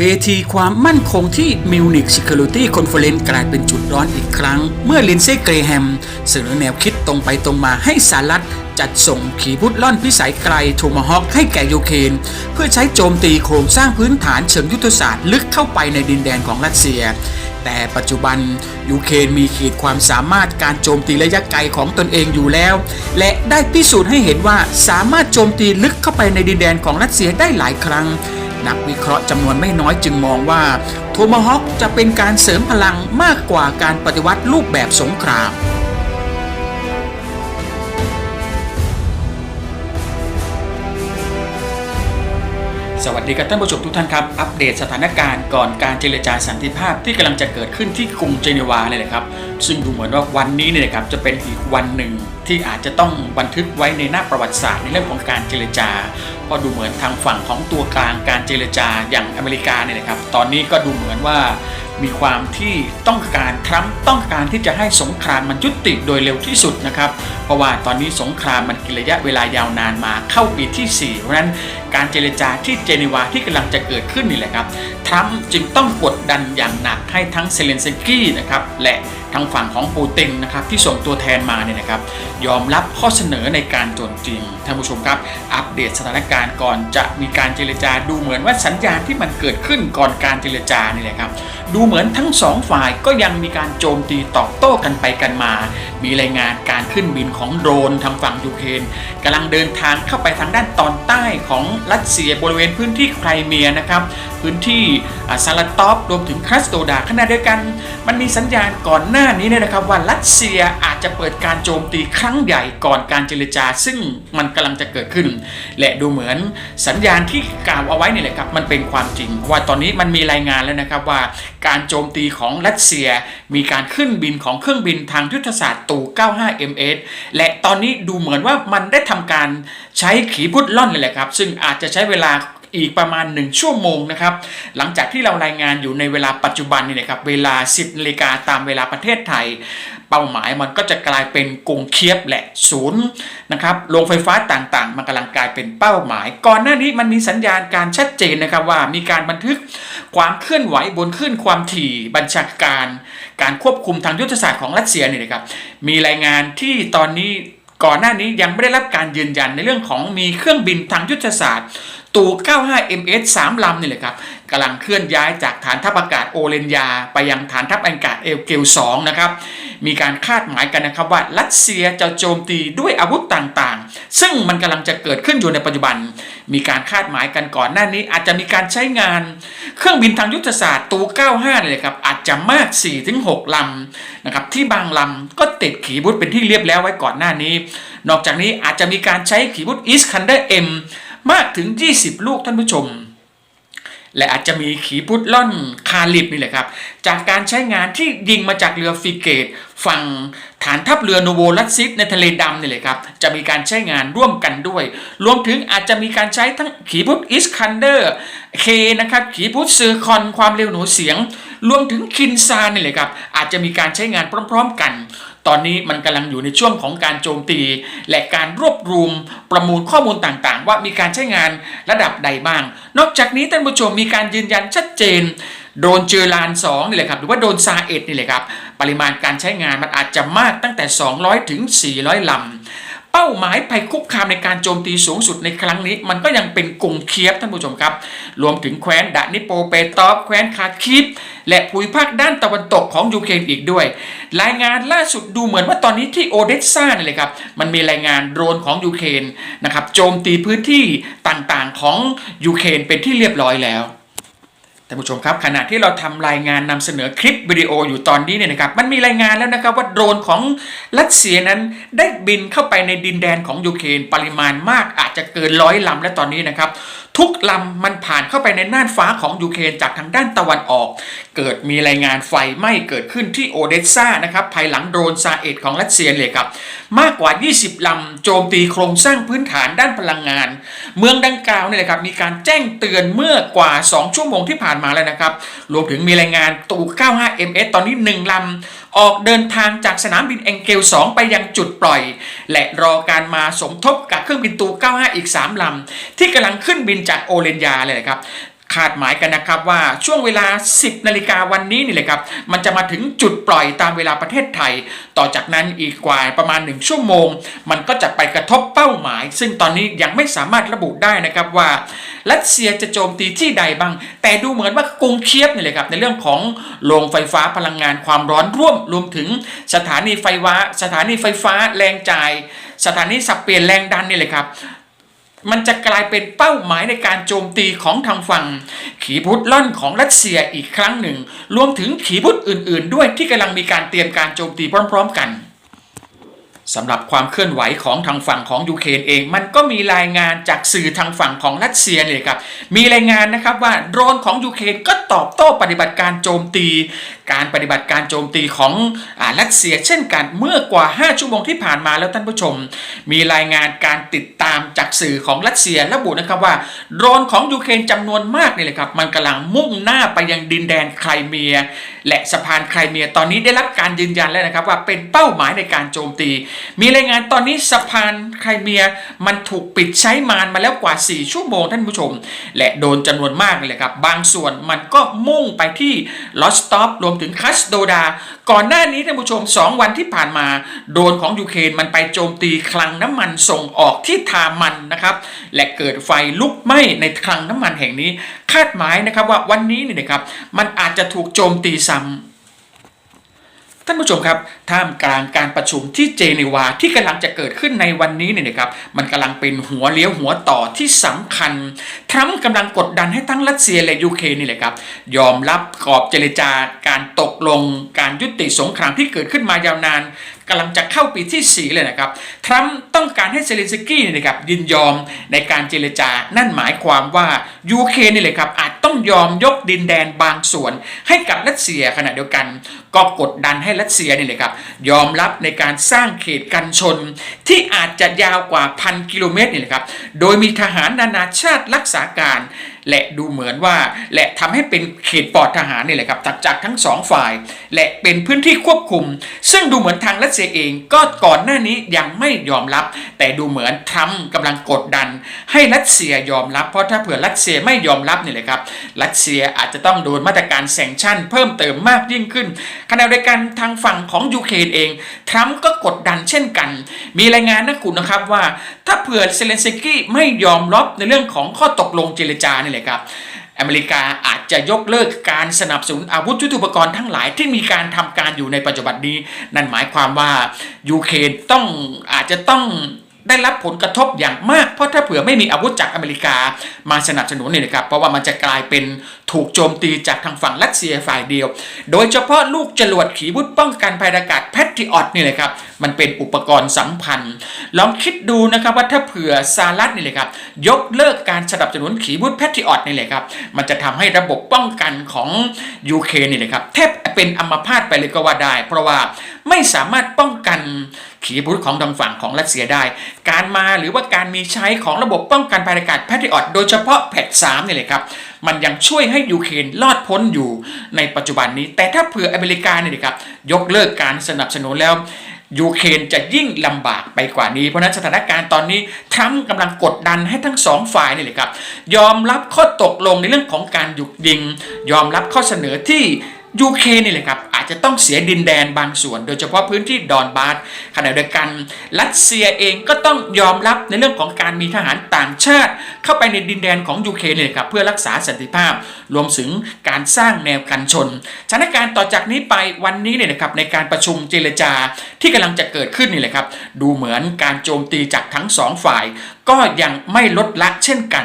เวทีความมั่นคงที่มิวนิก Security Conference กลายเป็นจุดร้อนอีกครั้ง เมื่อลินเซ่เกรแฮมเสนอแนวคิดตรงไปตรงมาให้สหรัฐจัดส่งขีพุทล่อนพิสัยไกลโทมาฮอคให้แก่ยูเครนเพื่อใช้โจมตีโครงสร้างพื้นฐานเชิงยุทธศาสตร์ลึกเข้าไปในดินแดนของรัสเซีย แต่ปัจจุบันยูเครนมีขีดความสามารถการโจมตีระยะไกลของตนเองอยู่แล้ว และได้พิสูจน์ให้เห็นว่าสามารถโจมตีลึกเข้าไปในดินแดนของรัสเซียได้หลายครั้ง นักวิเคราะห์จำนวนไม่น้อยจึงมองว่าโทมาฮอคจะเป็นการเสริมพลังมากกว่าการปฏิวัติรูปแบบสงคราม สวัสดีครับท่านผู้ชมทุกท่านครับ อัปเดตสถานการณ์ก่อนการเจรจาสันติภาพที่กำลังจะเกิดขึ้นที่กรุงเจนีวาเลยนะครับ ซึ่งดูเหมือนว่าวันนี้เนี่ยครับจะเป็นอีกวันหนึ่งที่อาจจะต้องบันทึกไว้ในหน้าประวัติศาสตร์ในเรื่องของการเจรจาเพราะดูเหมือนทางฝั่งของตัวกลางการเจรจาอย่างอเมริกาเนี่ยนะครับ ตอนนี้ก็ดูเหมือนว่า มีความที่ต้องการทรัมป์ต้องการที่จะให้สงครามมันยุติโดยเร็วที่สุดนะครับ เพราะว่าตอนนี้สงครามมันกินระยะเวลายาวนานมาเข้าปีที่ 4 เพราะฉะนั้นการเจรจาที่เจนีวาที่กำลังจะเกิดขึ้นนี่แหละครับ ทรัมป์จึงต้องกดดันอย่างหนักให้ทั้งเซเลนสกี้นะครับและทางฝั่งของปูตินนะครับที่ส่งตัวแทนมาเนี่ยนะครับยอมรับข้อเสนอในการโจมจริงท่านผู้ชมครับอัปเดตสถานการณ์ก่อนจะมีการเจรจาดูเหมือนว่าสัญญาณที่มันเกิดขึ้นก่อนการเจรจานี่แหละครับดูเหมือนทั้งสองฝ่ายก็ยังมีการโจมตีตอบโต้กันไปกันมา มีรายงานการขึ้นบินของโดรนทางฝั่งยูเครนกำลังเดินทางเข้าไปทางด้านตอนใต้ของรัสเซียบริเวณพื้นที่ไครเมียนะครับพื้นที่อ่าซาลาตอฟรวมถึงครัสโตดาขณะเดียวกัน มันมีสัญญาณก่อนหน้านี้เนี่ยนะครับว่ารัสเซียอาจจะเปิดการโจมตีครั้งใหญ่ก่อนการเจรจา ซึ่งมันกำลังจะเกิดขึ้น และดูเหมือนสัญญาณที่กล่าวเอาไว้นี่แหละครับมันเป็นความจริง เพราะว่าตอนนี้มันมีรายงานแล้วนะครับว่าการโจมตีของรัสเซีย มีการขึ้นบินของเครื่องบินทางยุทธศาสตร์ตู่95 MS และตอนนี้ดูเหมือนว่ามันได้ทำการใช้ขีพุทธล่อนเลยแหละครับ ซึ่งอาจจะใช้เวลา อีกประมาณ 1 ชั่วโมงนะครับ หลังจากที่เรารายงานอยู่ในเวลาปัจจุบันนี่นะครับ เวลา 10นาฬิกาตามเวลาประเทศไทย เป้าหมายมันก็จะกลายเป็นกรุงเคียบแหละศูนย์นะครับโรงไฟฟ้าต่างๆ มันกำลังกลายเป็นเป้าหมาย ก่อนหน้านี้มันมีสัญญาณการชัดเจนนะครับว่ามีการบันทึกความเคลื่อนไหวบนคลื่นความถี่บัญชาการ การควบคุมทางยุทธศาสตร์ของรัสเซียนี่นะครับมีรายงานที่ตอนนี้ก่อนหน้านี้ยังไม่ได้รับการยืนยันในเรื่องของมีเครื่องบินทางยุทธศาสตร์ ตู 95 MS 3 ลำนี่แหละครับกำลังเคลื่อนย้ายจากฐานทัพอากาศโอเลนยา ไปยังฐานทัพอากาศเอลเกล 2 นะครับ มีการคาดหมายกันนะครับว่ารัสเซียจะโจมตีด้วยอาวุธต่างๆ ซึ่งมันกำลังจะเกิดขึ้นอยู่ในปัจจุบัน มีการคาดหมายกันก่อนหน้านี้ อาจจะมีการใช้งาน เครื่องบินทางยุทธศาสตร์ตู 95เลยครับอาจจะมาก 4-6 ลำนะครับที่บางลำก็ติดขีบุตเป็นที่เรียบแล้วไว้ก่อนหน้านี้ นอกจากนี้อาจจะมีการใช้ขีบุตอีสคันเดอร์เอ็ม มากถึง 20 ลูกท่านผู้ชม และอาจจะมีขีพุทล่อนคาลิบนี่แหละครับ จากการใช้งานที่ยิงมาจากเรือฟิเกต ฝั่งฐานทัพเรือโนโวลัสซิสในทะเลดำนี่เลยครับ จะมีการใช้งานร่วมกันด้วย รวมถึงอาจจะมีการใช้ทั้งขีพุทอิสคันเดอร์เคนะครับขีพุทซือคอนความเร็วหนูเสียง รวมถึงคินซานนี่เลยครับอาจจะมีการใช้งานพร้อม ๆ กัน ตอนนี้มันกำลังอยู่ในช่วงของการโจมตี และการรวบรวมประมูลข้อมูลต่างๆ ว่ามีการใช้งานระดับใดบ้าง นอกจากนี้ท่านผู้ชมมีการยืนยันชัดเจนโดนเจอราน2นี่แหละครับหรือว่าโดนซาเอ็ดนี่แหละครับปริมาณการใช้งานมันอาจจะมากตั้งแต่ 200 ถึง 400 ลำ เป้าหมายภัยคุกคามในการโจมตีสูงสุดในครั้งนี้ มันก็ยังเป็นกรุงเคียฟท่านผู้ชมครับ รวมถึงแคว้นดานิโปเปตอฟแคว้นคาคิฟ และภูมิภาคด้านตะวันตกของยูเครนอีกด้วย รายงานล่าสุดดูเหมือนว่าตอนนี้ที่โอเดสซาเนี่ยเลยครับมันมีรายงานโดรนของยูเครนนะครับโจมตีพื้นที่ต่างๆของยูเครนเป็นที่เรียบร้อยแล้วท่านผู้ชมครับขณะที่เราทำรายงานนำเสนอคลิปวิดีโออยู่ตอนนี้เนี่ยนะครับมันมีรายงานแล้วนะครับว่าโดรนของรัสเซียนั้นได้บินเข้าไปในดินแดนของยูเครนปริมาณมากอาจจะเกินร้อยลำและตอนนี้นะครับ ทุกลำมันผ่านเข้าไปในน่านฟ้าของยูเครนจากทางด้านตะวันออก เกิดมีรายงานไฟไหม้เกิดขึ้นที่โอเดสซานะครับภายหลังโดรนซาเอตของรัสเซียเลยครับมากกว่า 20 ลำโจมตีโครงสร้างพื้นฐานด้านพลังงาน เมืองดังกล่าวเนี่ยนะครับมีการแจ้งเตือนเมื่อกว่า 2 ชั่วโมงที่ผ่านมาแล้วนะครับรวมถึงมีรายงานตู 95 MS ตอนนี้ 1 ลำ ออกเดินทางจากสนามบินเองเกล2 ไปยังจุดปล่อย และรอการมาสมทบกับเครื่องบินตู 95 อีก 3 ลำ ที่กำลังขึ้นบินจากโอเลนยาเลยนะครับ คาดหมายกันนะครับว่าช่วงเวลา 10นาฬิกาวันนี้นี่เลยครับ มันจะมาถึงจุดปล่อยตามเวลาประเทศไทย ต่อจากนั้นอีกกว่าประมาณ 1 ชั่วโมง มันก็จะไปกระทบเป้าหมาย ซึ่งตอนนี้ยังไม่สามารถระบุได้นะครับว่ารัสเซียจะโจมตีที่ใดบ้าง แต่ดูเหมือนว่ากรุงเคียบนี่เลยครับในเรื่องของโรงไฟฟ้าพลังงานความร้อนร่วมรวมถึงสถานีไฟฟ้า สถานีไฟฟ้าแรงจ่าย สถานีสับเปลี่ยนแรงดันนี่เลยครับ มันจะกลายเป็นเป้าหมายในการโจมตีของทางฝั่ง ขีพุทธล่อนของรัสเซียอีกครั้งหนึ่ง รวมถึงขีพุทธอื่น ๆ ด้วยที่กำลังมีการเตรียมการโจมตีพร้อม ๆ กัน สำหรับความเคลื่อนไหวของทางฝั่งของยูเครนเอง มันก็มีรายงานจากสื่อทางฝั่งของรัสเซียเลยครับ มีรายงานนะครับว่าโดรนของยูเครนก็ตอบโต้ปฏิบัติการโจมตี การปฏิบัติการโจมตีของอรัสเซีย เช่นกันเมื่อกว่า 5 ชั่วโมงที่ผ่านมาแล้วท่านผู้ชม มีรายงานการติดตามจากสื่อของรัสเซียระบุนะครับว่าโดรนของยูเครนจำนวนมากนี่เลยครับมันกำลังมุ่งหน้าไปยังดินแดนไครเมีย และสะพานไครเมียตอนนี้ได้รับการยืนยันแล้วนะครับว่าเป็นเป้าหมายในการโจมตี มีรายงานตอนนี้สะพานไครเมียมันถูกปิดใช้มานมาแล้วกว่า 4 ชั่วโมงท่านผู้ชม และโดนจำนวนมากเลยครับ บางส่วนมันก็มุ่งไปที่ลอสตอปรวมถึงคัสโดดา ก่อนหน้านี้ท่านผู้ชม 2 วันที่ผ่านมา โดนของยูเครนมันไปโจมตีคลังน้ำมันส่งออกที่ทามันนะครับและเกิดไฟลุกไหม้ในคลังน้ำมันแห่งนี้ คาดหมายนะครับว่าวันนี้เนี่ยนะครับมันอาจจะถูกโจมตีซ้ำท่านผู้ชมครับท่ามกลางการประชุมที่เจนีวาที่กำลังจะเกิดขึ้นในวันนี้เนี่ยนะครับ มันกำลังเป็นหัวเลี้ยวหัวต่อที่สำคัญทรัมป์กำลังกดดันให้ทั้งรัสเซียและยูเครนนี่แหละครับ ยอมรับกรอบเจรจาการตกลงการยุติสงครามที่เกิดขึ้นมายาวนาน กำลังจะเข้าปีที่ 4 เลยนะครับ ทรัมป์ต้องการให้เซเลนสกี้เนี่ยนะครับยินยอมในการเจรจา นั่นหมายความว่ายูเครนนี่แหละครับอาจต้องยอมยกดินแดนบางส่วน ให้กับรัสเซียขณะเดียวกัน ก็กดดันให้รัสเซียนี่แหละครับยอมรับในการสร้างเขตกันชน ที่อาจจะยาวกว่าพันกิโลเมตรนี่แหละครับ โดยมีทหารนานาชาติรักษาการ และดูเหมือนว่า และทำให้เป็นเขตปลอดทหารนี่แหละครับจากจากทั้งสองฝ่าย และเป็นพื้นที่ควบคุม ซึ่งดูเหมือนทางรัสเซียเองก็ก่อนหน้านี้ยังไม่ยอมรับ แต่ดูเหมือนทรัมป์กำลังกดดัน ให้รัสเซียยอมรับ เพราะถ้าเผื่อรัสเซียไม่ยอมรับนี่แหละครับรัสเซียอาจจะต้องโดนมาตรการแซงชั่น เพิ่มเติมมากยิ่งขึ้นขณะเดียวกันทางฝั่งของยูเครนเองทรัมป์ก็กดดันเช่นกัน มีรายงานนะคุณนะครับว่า ถ้าเผื่อเซเลนสกี้ไม่ยอมรับในเรื่องของข้อตกลงเจรจานี่แนะครับอเมริกาอาจจะยกเลิกการสนับสนุนอาวุธยุทโธปกรณ์ทั้งหลายที่มีการทำการอยู่ในปัจจุบันนี้ นั่นหมายความว่ายูเครนต้องอาจจะต้องได้รับผลกระทบอย่างมาก เพราะถ้าเผื่อไม่มีอาวุธจากอเมริกามาสนับสนุนเนี่ยนะครับเพราะว่ามันจะกลายเป็นถูกโจมตีจากทางฝั่งรัสเซียฝ่ายเดียว โดยเฉพาะลูกจรวดขีวุธป้องกันภัยอากาศแพทริออตนี่เลยครับ มันเป็นอุปกรณ์สำคัญลองคิดดูนะครับว่าถ้าเผื่อสหรัฐนี่เลยครับ ยกเลิกการสนับสนุนขีวุธแพทริออตนี่เลยครับ มันจะทำให้ระบบป้องกันของยูเครนนี่เลยครับแทบเป็นอัมพาตไปเลยก็ว่าได้ เพราะว่าไม่สามารถป้องกันขีปนาวุธของทางฝั่งของรัสเซียได้ การมาหรือว่าการมีใช้ของระบบป้องกันภัยอากาศแพทริออตโดยเฉพาะแพทสามนี่เลยครับมันยังช่วยให้ยูเครนรอดพ้นอยู่ในปัจจุบันนี้ แต่ถ้าเผื่ออเมริกาเนี่ยนะครับยกเลิกการสนับสนุนแล้วยูเครนจะยิ่งลำบากไปกว่านี้ เพราะนั้นสถานการณ์ตอนนี้ทรัมป์กำลังกดดันให้ทั้งสองฝ่ายนี่แหละครับ ยอมรับข้อตกลงในเรื่องของการหยุดยิง ยอมรับข้อเสนอที่ยูเครนนี่แหละครับ จจะต้องเสียดินแดนบางส่วน โดยเฉพาะพื้นที่ดอนบาสขณะเดียวกันรัสเซียเองก็ต้องยอมรับในเรื่องของการมีทหารต่างชาติ เข้าไปในดินแดนของยูเครนเลยครับเพื่อรักษาสันติภาพ รวมถึงการสร้างแนวกันชนสถานการณ์ต่อจากนี้ไปวันนี้เนี่ยนะครับในการประชุมเจรจาที่กำลังจะเกิดขึ้นนี่แหละครับดูเหมือนการโจมตีจากทั้งสองฝ่าย ก็ยังไม่ลดละเช่นกัน